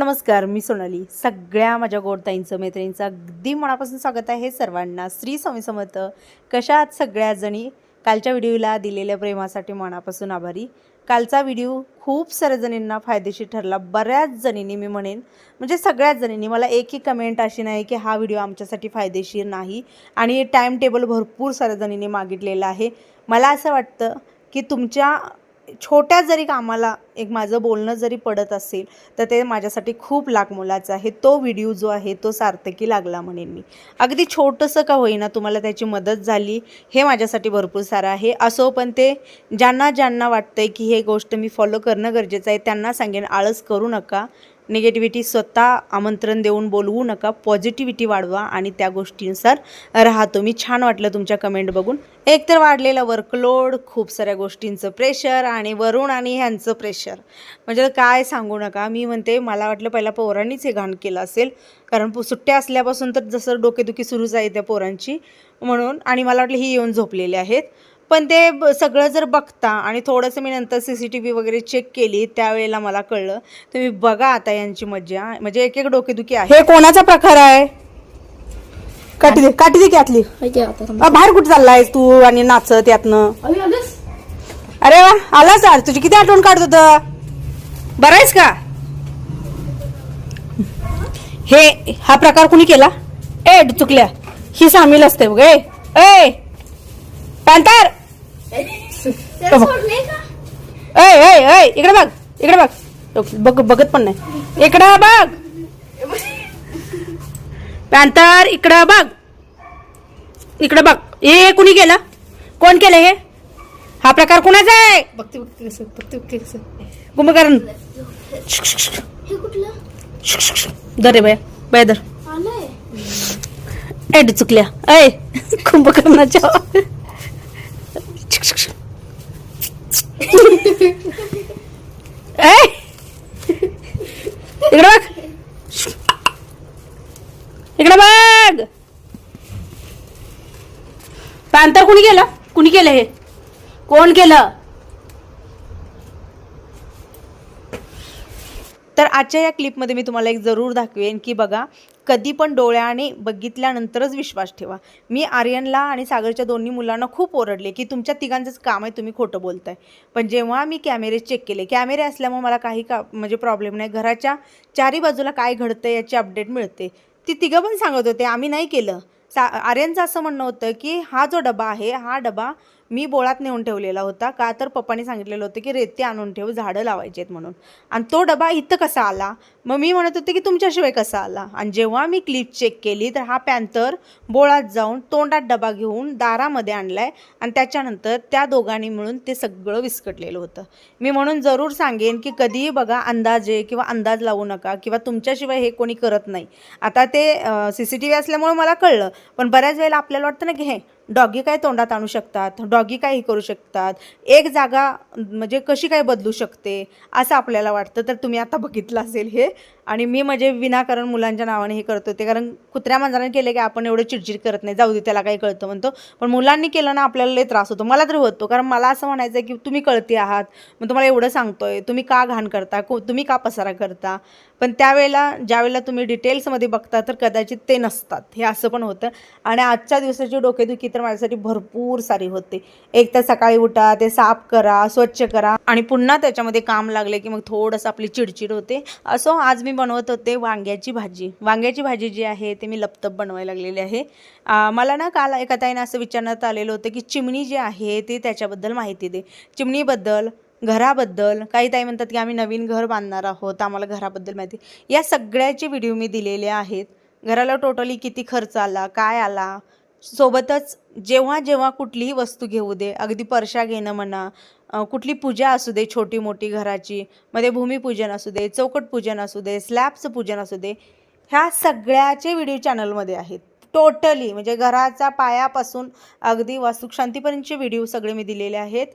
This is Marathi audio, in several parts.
नमस्कार मी सोनाली. सगळ्या माझ्या गोडताईंचं मैत्रिणींचं अगदी मनापासून स्वागत आहे सर्वांना. श्री स्वामी समर्थ. कशा आहात सगळ्या जणी कालच्या व्हिडिओला दिलेल्या प्रेमासाठी मनापासून आभारी. कालचा व्हिडिओ खूप साऱ्या जणींना फायदेशीर ठरला. बऱ्याच जणींनी मी म्हणेन म्हणजे सगळ्याच जणींनी मला एकही कमेंट अशी नाही की हा व्हिडिओ आमच्यासाठी फायदेशीर नाही आणि टाईम टेबल भरपूर साऱ्या जणींनी मागितलेलं आहे. मला असं वाटतं की तुमच्या छोट्या जरी कामाला एक माझं बोलणं जरी पडत असेल तर ते माझ्यासाठी खूप लाखमोलाचं आहे. तो व्हिडिओ जो आहे तो सार्थकी लागला म्हणेन मी. अगदी छोटंसं का होईना तुम्हाला त्याची मदत झाली हे माझ्यासाठी भरपूर सारं आहे. असो पण ते ज्यांना ज्यांना वाटतंय की हे गोष्ट मी फॉलो करणं गरजेचं आहे त्यांना सांगेन आळस करू नका. निगेटिव्हिटी स्वतः आमंत्रण देऊन बोलवू नका. पॉझिटिव्हिटी वाढवा आणि त्या गोष्टीनुसार राहा. तुम्ही छान वाटलं तुमच्या कमेंट बघून. एक तर वाढलेला वर्कलोड खूप साऱ्या गोष्टींचं प्रेशर आणि वरुण आणि ह्यांचं प्रेशर म्हणजे काय सांगू नका. मी म्हणते मला वाटलं पहिला पोरांनीच हे घाण केलं असेल. कारण पु- सुट्ट्या असल्यापासून तर जसं डोकेदुखी सुरूच आहे त्या पोरांची. म्हणून आणि मला वाटलं ही येऊन झोपलेले आहेत. पण ते ब- सगळं जर बघता आणि थोडंसं मी नंतर सी सी टी व्ही वगैरे चेक केली त्यावेळेला मला कळलं. तुम्ही बघा आता यांची मज्जा. म्हणजे एक एक डोकेदुखी आहे. हे कोणाचा प्रकार आहे? काठी दे काठी दे की आतली. अ, बाहेर कुठे चाललायस तू आणि नाचत यातनं? अरे वा आलाच आज. तुझी किती आठवण काढत होत? बरं आहेस का? हे हा प्रकार कुणी केला? ए चुकल्या. ही सामील असते बघ ए. ए! पॅन्थर ए ए ए इकडे बघ इकडे बघ. बघ बघत पण नाही. इकडं बघ. पॅन्थर इकडं बघ. इकडं बघ. हे कुणी केलं? कोण केलं हे? हा प्रकार कुणाचा आहे? बघते बघते कसं बघते बघते कसं. कुंभकर्ण हे कुठलं? दर रे बाय बाय दर एड चुकल्या ऐ कुंभकर्णाच्या इकडे बघ इकडे बघ पॅन्थर कुणी केलं? कुणी केलं हे? कोण केलं? तर आजच्या या क्लिपमध्ये मी तुम्हाला एक जरूर दाखवेन की बघा कधी पण डोळ्याने बघितल्यानंतरच विश्वास ठेवा. मी आर्यनला आणि सागरच्या दोन्ही मुलांना खूप ओरडले की तुमच्या तिघांचंच काम आहे तुम्ही खोटं बोलताय. पण जेव्हा मी कॅमेरे चेक केले कॅमेरे असल्यामुळे मला काही का म्हणजे प्रॉब्लेम नाही. घराच्या चारी बाजूला काय घडतं याची अपडेट मिळते. ती तिघं पण सांगत होते आम्ही नाही केलं. सा आर्यनचं असं म्हणणं होतं की हा जो डबा आहे हा डबा मी बोळात नेऊन ठेवलेला होता. का तर पप्पाने सांगितलेलं होतं की रेती आणून ठेव झाडं लावायची आहेत म्हणून. आणि तो डबा इथं कसा आला? मग मी म्हणत होते की तुमच्याशिवाय कसा आला? आणि जेव्हा मी क्लिप चेक केली तर हा पॅन्थर बोळात जाऊन तोंडात डबा घेऊन दारामध्ये आणलाय आणि त्याच्यानंतर त्या दोघांनी मिळून ते सगळं विस्कटलेलं होतं. मी म्हणून जरूर सांगेन की कधीही बघा अंदाजे किंवा अंदाज लावू नका किंवा तुमच्याशिवाय हे कोणी करत नाही. आता ते सी सी टी व्ही असल्यामुळे मला कळलं पण बऱ्याच वेळेला आपल्याला वाटतं ना की हे डॉगी काय तोंडात आणू शकतात डॉगी काही करू शकतात एक जागा म्हणजे कशी काय बदलू शकते असं आपल्याला वाटतं. तर तुम्ही आता बघितलं असेल हे. आणि मी म्हणजे विनाकारण मुलांच्या नावाने हे करत होते. कारण कुत्र्या मांजराने केले की आपण एवढं चिडचिड करत नाही. जाऊ दे त्याला काही कळतं म्हणतो. पण मुलांनी केलं ना आपल्याला लय त्रास होतो. मला तर होतो. कारण मला असं म्हणायचं आहे की तुम्ही कळते आहात. मग तुम्हाला एवढं सांगतोय. तुम्ही का घाण करता? को तुम्ही का पसारा करता? पण त्यावेळेला ज्यावेळेला तुम्ही डिटेल्समध्ये बघता तर कदाचित ते नसतात. हे असं पण होतं. आणि आजच्या दिवसाची डोकेदुखी तर माझ्यासाठी भरपूर सारी होते. एक तर सकाळी उठा ते साफ करा स्वच्छ करा. आणि पुन्हा त्याच्यामध्ये काम लागले की मग थोडंसं आपली चिडचिड होते. असो आज मी बनवत होते वांग्याची भाजी. वांग्याची भाजी जी आहे ते मी लपतप बनवायला लागलेली आहे. मला ना काल एका ताईनं असं विचारण्यात आलेलं होतं की चिमणी जी आहे ती त्याच्याबद्दल माहिती दे. चिमणीबद्दल घराबद्दल काही ताई म्हणतात की आम्ही नवीन घर बांधणार आहोत आम्हाला घराबद्दल माहिती. या सगळ्याचे व्हिडिओ मी दिलेले आहेत. घराला टोटली किती खर्च आला काय आला? सोबतच जेव्हा जेव्हा कुठलीही वस्तू घेऊ दे अगदी परशा घेणं म्हणा कुठली पूजा असू दे छोटी मोठी घराची मध्ये भूमिपूजन असू दे चौकट पूजन असू दे स्लॅबचं पूजन असू दे ह्या सगळ्याचे व्हिडिओ चॅनलमध्ये आहेत. टोटली म्हणजे घराचा पायापासून अगदी वास्तुशांतीपर्यंतचे व्हिडिओ सगळे मी दिलेले आहेत.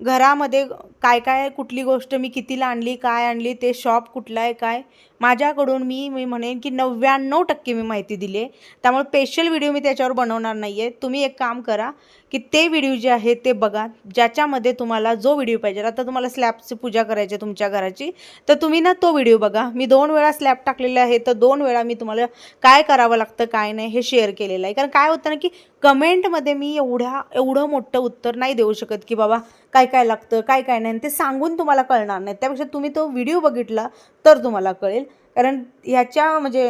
घरामध्ये काय काय कुठली गोष्ट मी कितीला आणली काय आणली ते शॉप कुठलं आहे काय? माझ्याकडून मी मी म्हणेन की नव्याण्णव टक्के मी माहिती दिली आहे त्यामुळे स्पेशल व्हिडिओ मी त्याच्यावर बनवणार नाही आहे तुम्ही एक काम करा की ते व्हिडिओ जे आहेत ते बघा. ज्याच्यामध्ये तुम्हाला जो व्हिडिओ पाहिजे. आता तुम्हाला स्लॅबची पूजा करायची आहे तुमच्या घराची. तर तुम्ही ना तो व्हिडिओ बघा. मी दोन वेळा स्लॅब टाकलेला आहे तर दोन वेळा मी तुम्हाला काय करावं लागतं काय नाही हे शेअर केलेलं आहे. कारण काय होतं ना की कमेंटमध्ये मी एवढ्या एवढं मोठं उत्तर नाही देऊ शकत की बाबा काय काय लागतं काय काय नाही. आणि ते सांगून तुम्हाला कळणार नाही. त्यापेक्षा तुम्ही तो व्हिडिओ बघितला तर तुम्हाला कळेल. कारण ह्याच्या म्हणजे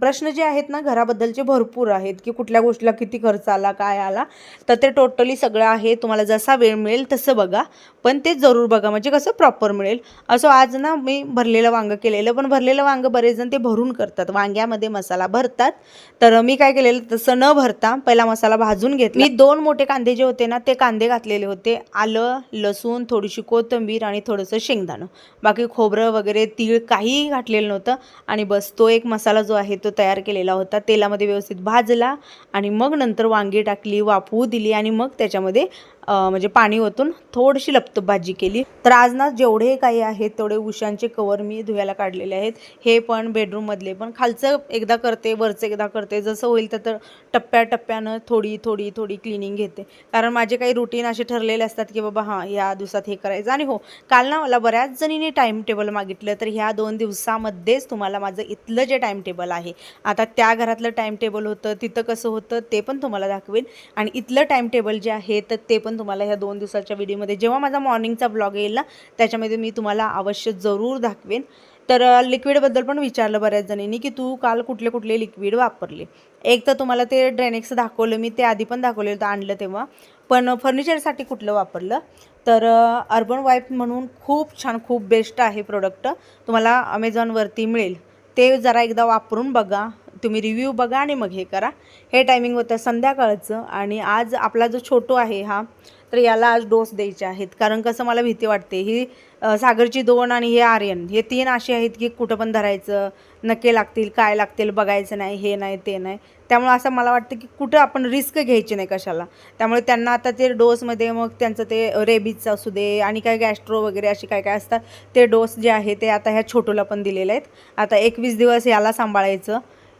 प्रश्न जे आहेत ना घराबद्दलचे भरपूर आहेत की कुठल्या गोष्टीला किती खर्च आला काय आला तर ते टोटली सगळं आहे. तुम्हाला जसा वेळ मिळेल तसं बघा. पण ते जरूर बघा. म्हणजे कसं प्रॉपर मिळेल? असं आज ना मी भरलेलं वांगं केलेलं पण भरलेलं वांगं बरेच जण ते भरून करतात. वांग्यामध्ये मसाला भरतात. तर मी काय केलेलं तसं न भरता पहिला मसाला भाजून घेतला. मी दोन मोठे कांदे जे होते ना ते कांदे घातलेले होते. आलं लसूण थोडीशी कोथिंबीर आणि थोडंसं शेंगदाणं. बाकी खोबरं वगैरे तीळ काहीही घातलेलं नव्हतं. आणि बस तो एक मसाला जो आहे तो तयार केलेला होता. तेलामध्ये व्यवस्थित भाजला आणि मग नंतर वांगी टाकली वाफवू दिली आणि मग त्याच्यामध्ये म्हणजे पाणी ओतून थोडीशी लपतप भाजी केली. तर आज ना जेवढे काही आहेत तेवढे उशांचे कवर मी धुवायला काढलेले आहेत. हे पण बेडरूममधले पण खालचं एकदा करते वरचं एकदा करते. जसं होईल तर टप्प्याटप्प्यानं थोडी थोडी थोडी क्लिनिंग घेते. कारण माझे काही रुटीन असे ठरलेले असतात की बाबा हां ह्या दिवसात हे करायचं. आणि हो काल ना मला बऱ्याच जणींनी टाईम टेबल मागितलं. तर ह्या दोन दिवसामध्येच तुम्हाला माझं इथलं जे टाईम टेबल आहे आता त्या घरातलं टाईम टेबल होतं तिथं कसं होतं ते पण तुम्हाला दाखवेन. आणि इथलं टाईम टेबल जे आहे तर ते पण तुम्हाला ह्या दोन दिवसाच्या व्हिडिओमध्ये जेव्हा माझा मॉर्निंगचा ब्लॉग येईल ना त्याच्यामध्ये मी तुम्हाला अवश्य जरूर दाखवेन. तर लिक्विडबद्दल पण विचारलं बऱ्याच जणींनी की तू काल कुठले कुठले लिक्विड वापरले? एक तर तुम्हाला ते ड्रेनेक्स दाखवलं मी ते आधी पण दाखवलेलं होतं आणलं तेव्हा पण फर्निचरसाठी कुठलं वापरलं? तर अर्बन वाईफ म्हणून खूप छान खूप बेस्ट आहे प्रोडक्ट तुम्हाला अमेझॉनवरती मिळेल. ते जरा एकदा वापरून बघा. तुम्ही रिव्ह्यू बघा आणि मग हे करा. हे टायमिंग होतं संध्याकाळचं आणि आज आपला जो छोटो आहे हा तर याला आज डोस द्यायचे आहेत. कारण कसं मला भीती वाटते ही सागरची दोन आणि हे आर्यन हे तीन असे आहेत की कुठं पण धरायचं नके लागतील काय लागतील बघायचं नाही हे नाही ते नाही. त्यामुळे असं मला वाटतं की कुठं आपण रिस्क घ्यायची नाही कशाला. त्यामुळे त्यांना आता ते डोसमध्ये मग त्यांचं ते रेबीजचं असू दे आणि काय गॅस्ट्रो वगैरे असे काय काय असतात ते डोस जे आहे ते आता ह्या छोटूला पण दिलेले आहेत. आता एकवीस दिवस याला सांभाळायचं.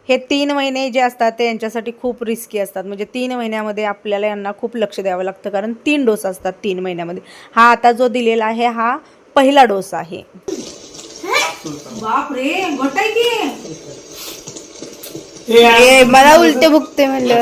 हे तीन महिने जे असतात ते यांच्यासाठी खूप रिस्की असतात. म्हणजे तीन महिन्यामध्ये आपल्याला यांना खूप लक्ष द्यावं लागतं. कारण तीन डोस असतात तीन महिन्यामध्ये. हा आता जो दिलेला आहे हा पहिला डोस आहे. बाप रे घटाय ए, मला उलटे भुकते म्हणलं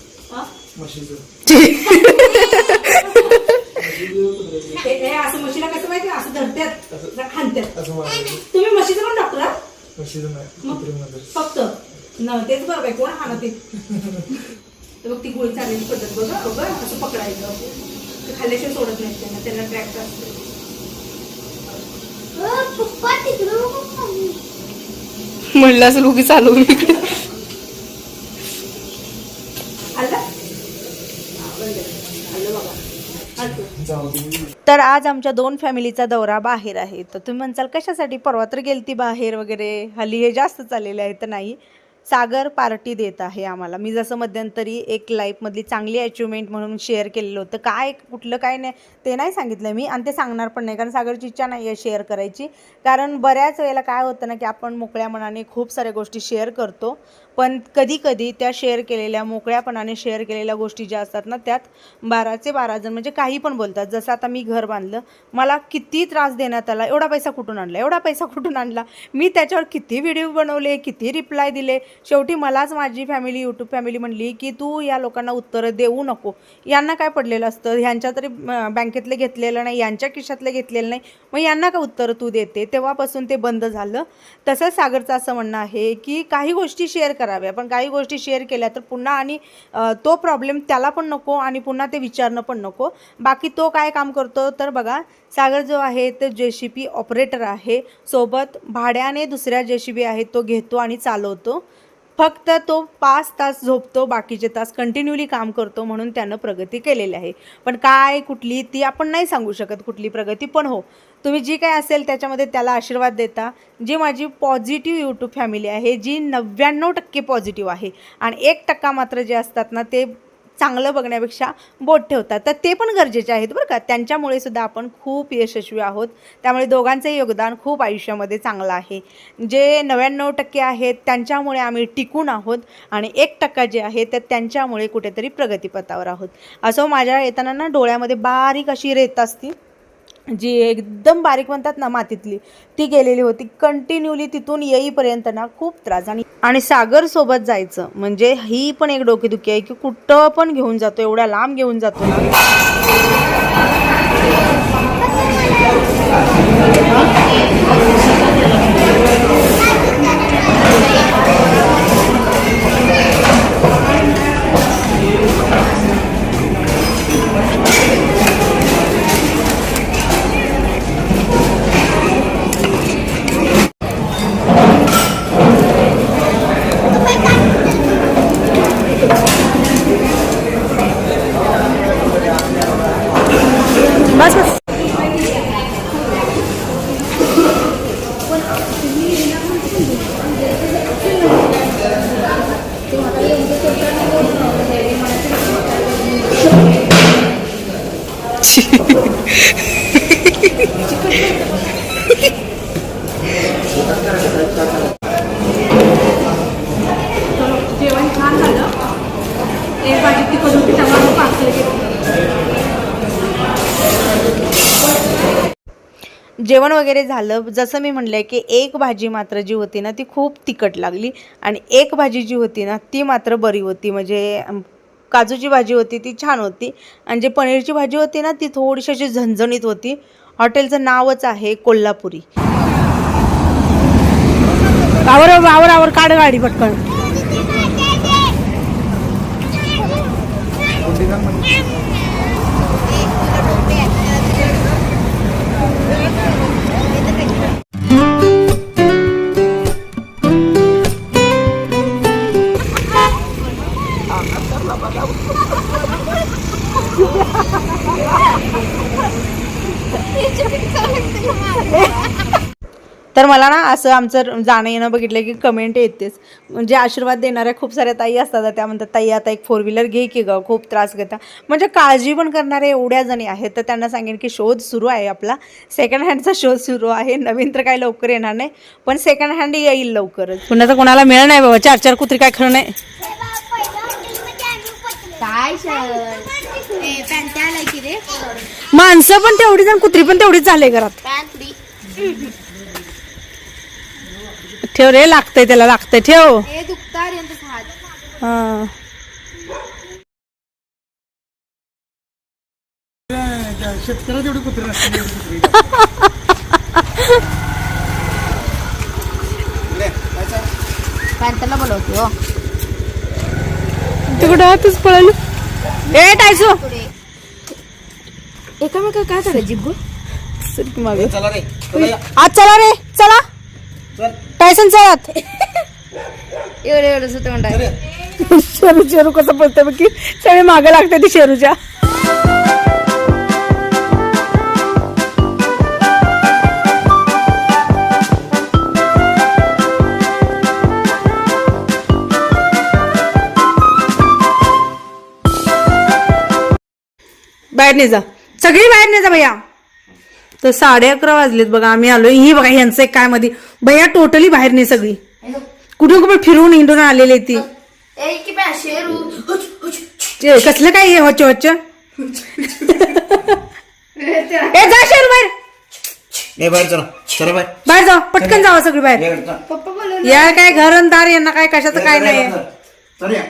असं म्हशीला कसं माहिती असं धरतात असं खाणतात असं मारायचं. तुम्ही म्हशीचं पण डॉक्टर नाही फक्त. न तेच बरोबर आहे कोण हाणत? ते मग ती गोळी चाललेली पद्धत बघ बघ असं पकडायचं. ते खाल्ल्याशिवाय सोडत नाहीत त्यांना त्यांना ट्रॅक असते. म्हणलं असं उगी चालू मी इकडे आलं आलं बाबा आलं. जाऊ दे तर आज आमच्या दोन फॅमिलीचा दौरा बाहेर आहे. तर तुम्ही म्हणसाल कशासाठी परवा तर गेलती बाहेर वगैरे? हल्ली हे जास्त चाललेले आहे तर नाही. सागर पार्टी देत आहे आम्हाला. मी जसं मध्यंतरी एक लाईफमधली चांगली अचिव्हमेंट म्हणून शेअर केलेलं होतं. काय कुठलं काय नाही ते नाही सांगितलं मी आणि ते सांगणार पण नाही. कारण सागरची इच्छा नाही आहे शेअर करायची. कारण बऱ्याच वेळेला काय होतं ना की आपण मोकळ्या मनाने खूप साऱ्या गोष्टी शेअर करतो. पण कधीकधी त्या शेअर केलेल्या मोकळ्यापणाने शेअर केलेल्या गोष्टी ज्या असतात ना त्यात बाराचे बारा जण म्हणजे काही पण बोलतात. जसं आता मी घर बांधलं मला किती त्रास देण्यात आला एवढा पैसा कुठून आणला एवढा पैसा कुठून आणला? मी त्याच्यावर किती व्हिडिओ बनवले किती रिप्लाय दिले? शेवटी मलाच माझी फॅमिली यूट्यूब फॅमिली म्हणली की तू या लोकांना उत्तरं देऊ नको. यांना काय पडलेलं असतं? ह्यांच्या तरी बँकेतले घेतलेलं नाही यांच्या खिशातले घेतलेलं नाही. मग यांना का उत्तरं तू देते? तेव्हापासून ते बंद झालं. तसंच सागरचं असं म्हणणं आहे की काही गोष्टी शेअर कराव्या पण काही गोष्टी शेअर केल्या तर पुन्हा आणि तो प्रॉब्लेम त्याला पण नको आणि पुन्हा ते विचारणं पण नको. बाकी तो काय काम करतो तर बघा सागर जो आहे तो जे सी पी ऑपरेटर आहे. सोबत भाड्याने दुसऱ्या जे सी बी आहे तो घेतो आणि चालवतो. फक्त तो पाच तास झोपतो बाकीचे तास कंटिन्युअली काम करतो म्हणून त्यानं प्रगती केलेली आहे. पण काय कुठली ती आपण नाही सांगू शकत कुठली प्रगती पण हो तुम्ही जी काय असेल त्याच्यामध्ये त्याला आशीर्वाद देता. जी माझी पॉझिटिव्ह यूट्यूब फॅमिली आहे जी नव्याण्णव टक्के पॉझिटिव्ह आहे आणि एक टक्का मात्र जे असतात ना ते चांगलं बघण्यापेक्षा बोट ठेवतात. तर ते पण गरजेचे आहेत बरं का. त्यांच्यामुळे सुद्धा आपण खूप यशस्वी आहोत. त्यामुळे दोघांचंही योगदान खूप आयुष्यामध्ये चांगलं आहे. जे नव्याण्णव टक्के आहेत त्यांच्यामुळे आम्ही टिकून आहोत आणि एक टक्का जे आहे तर त्यांच्यामुळे कुठेतरी प्रगतीपथावर आहोत. असं माझ्या येताना ना डोळ्यामध्ये बारीक अशी रेत असती. जी एकदम बारीक म्हणतात ना मातीतली ती गेलेली होती. कंटिन्यूली तिथून येईपर्यंत ना खूप त्रास. आणि आणि सागर सोबत जायचं म्हणजे ही पण एक डोकेदुखी आहे की कुठं पण घेऊन जातो एवढ्या लांब घेऊन जातो ना. जेवण वगैरे झालं जसं मी म्हणलं की एक भाजी मात्र जी होती ना ती खूप तिखट लागली. आणि एक भाजी जी होती ना ती मात्र बरी होती. म्हणजे काजूची भाजी होती ती छान होती. आणि जे पनीरची भाजी होती ना ती थोडीशी अशी झणझणीत होती. हॉटेलचं नावच आहे कोल्हापुरी. आवर आवर आवर काढ गाडी पटकन. मला ना असं आमचं जाणं येणं बघितलं की कमेंट येतेच. म्हणजे आशीर्वाद देणाऱ्या खूप साऱ्या ताई असतात. त्या म्हणतात ताई आता एक फोर व्हीलर घे की ग खूप त्रास घेता. म्हणजे काळजी पण करणाऱ्या एवढ्या जणी आहेत. तर त्यांना सांगेन की शोध सुरू आहे आपला. सेकंड हँडचा शोध सुरू आहे. नवीन तर काही लवकर येणार नाही. पण सेकंड हँड येईल लवकरच. पुन्हा तर कोणाला मिळणार नाही बाबा. चार चार कुत्री काय खरं नाही. काय माणसं पण तेवढीच आणि कुत्री पण तेवढीच झाले घरात. ठेव रे लागतंय त्याला लागतंय ठेव. हे दुखता रे यांचा हात हा. शेतकऱ्यात एवढी कुत्री नसते एवढी कुत्री पॅन्टला बोलवते हो. तिकडं आतच पळालं. ए टायसो. पुढे. एकामेका काय झालं? जिब्बू मागे. चला रे आज चला रे चला. टायसन चलात एवढं एवढं सुद्धा म्हणतात शेरू शेरू कसं बोलतोय बघ की सगळे मागे लागते ती शेरूच्या. बाहेर ने जा. सगळी बाहेर ने जा भैया. तर साडे अकरा वाजलेत बघा आम्ही आलोय. ही बघा एक काय मध्ये भैया टोटली बाहेर नाही सगळी. कुठून कुठे फिरून हिंडून आलेली ती. ए की पॅ शेरू. ते कसलं काय हे होच होच ए जा शेरू बाहेर. ए बाहेर चला. चला बाहेर. बाहेर जाऊ पटकन जावा सगळी बाहेर. ये काय घरंदार यांना काय कशाचं काय नाही चला, चला या.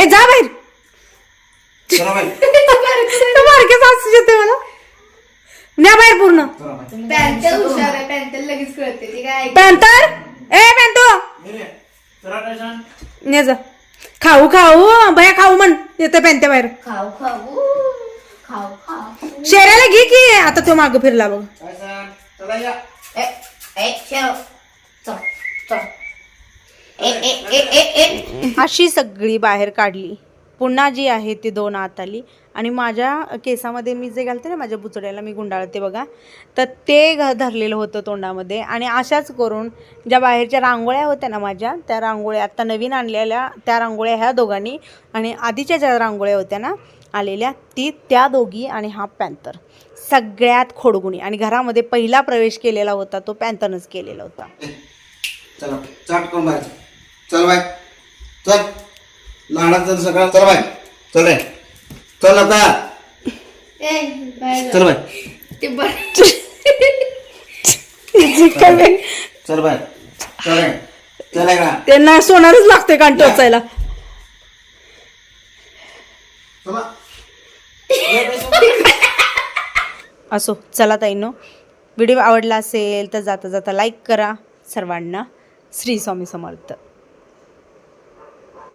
ए जा बाहेर. सासू येते मला. न्या बाहेर पूर्ण. हुशार आहे पॅन्टल लगेच कळते ती काय पॅन्टर ए पॅन्टो. ने जा. खाऊ खाऊ भया खाऊ म्हण. येते पॅन्ट्या बाहेर. खाऊ खाऊ खाऊ खाऊ. शेऱ्याला घे की. आता तो माग फिरला बघ. टायसन, चला या. ए ए शेरू चल चल. ए ए ए ए ए. अशी सगळी बाहेर काढली. पुन्हा जी आहे ती दोन आत आली. आणि माझ्या केसामध्ये मी जे घालते ना माझ्या बुचड्याला मी गुंडाळते बघा. तर ते घ धरलेलं होतं तोंडामध्ये आणि अशाच करून ज्या बाहेरच्या रांगोळ्या होत्या ना माझ्या त्या रांगोळ्या आत्ता नवीन आणलेल्या त्या रांगोळ्या ह्या दोघांनी आणि आधीच्या ज्या रांगोळ्या होत्या ना आलेल्या ती त्या दोघी आणि हा पॅन्थर. सगळ्यात खोडगुणी. आणि घरामध्ये पहिला प्रवेश केलेला होता तो पॅन्थरनच केलेला होता. चला चाट चल बाय. चल. लहानात चल सगळं चल बाय. चल रे. चल आता. चल बाय. ते बर चल बाय. चल रे. चल आहे का? त्यांना सोनारच लागते कान टोचायला. असो चला ताईनो. व्हिडिओ आवडला असेल तर जाता जाता लाईक करा सर्वांना. श्री स्वामी समर्थ.